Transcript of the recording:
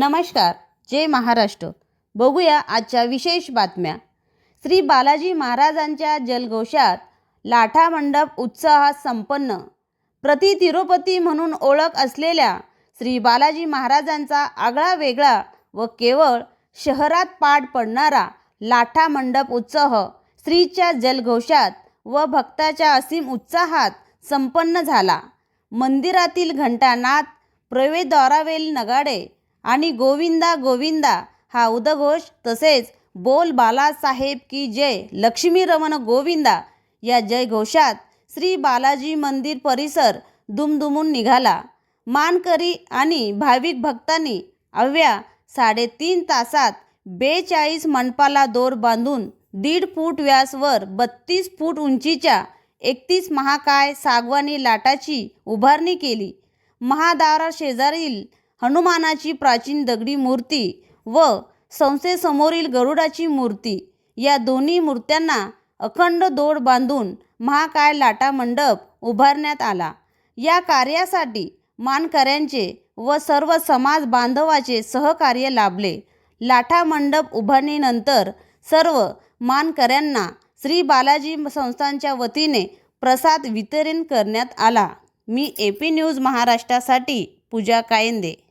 नमस्कार जय महाराष्ट्र. बघूया आजच्या विशेष बातम्या. श्री बालाजी महाराजांच्या जलघोषात लाठा मंडप उत्साहात संपन्न. प्रति तिरुपती म्हणून ओळख असलेल्या श्री बालाजी महाराजांचा आगळा वेगळा व केवळ शहरात पाठ पडणारा लाठा मंडप उत्सव श्रीच्या जलघोषात व भक्ताच्या असीम उत्साहात संपन्न झाला. मंदिरातील घंटानाद प्रवेशद्वारावेल नगाडे आणि गोविंदा गोविंदा हा उदघोष तसेच बोल बालासाहेब की जय लक्ष्मी रमण गोविंदा या जयघोषात श्री बालाजी मंदिर परिसर दुमदुमून निघाला. मानकरी आणि भाविक भक्तांनी अव्या साडेतीन तासात बेचाळीस मंडपाला दोर बांधून दीड फूट व्यासवर बत्तीस फूट उंचीच्या एकतीस महाकाय सागवानी लाटाची उभारणी केली. महादारा शेजारील हनुमानाची प्राचीन दगडी मूर्ती व संस्थेसमोरील गरुडाची मूर्ती. या दोन्ही मूर्त्यांना अखंड दोड बांधून महाकाय लाटा मंडप उभारण्यात आला. या कार्यासाठी मानकऱ्यांचे व सर्व समाज बांधवाचे सहकार्य लाभले. लाठा मंडप उभारणीनंतर सर्व मानकऱ्यांना श्री बालाजी संस्थांच्या वतीने प्रसाद वितरण करण्यात आला. मी ए पी न्यूज महाराष्ट्रासाठी पूजा कायंदे.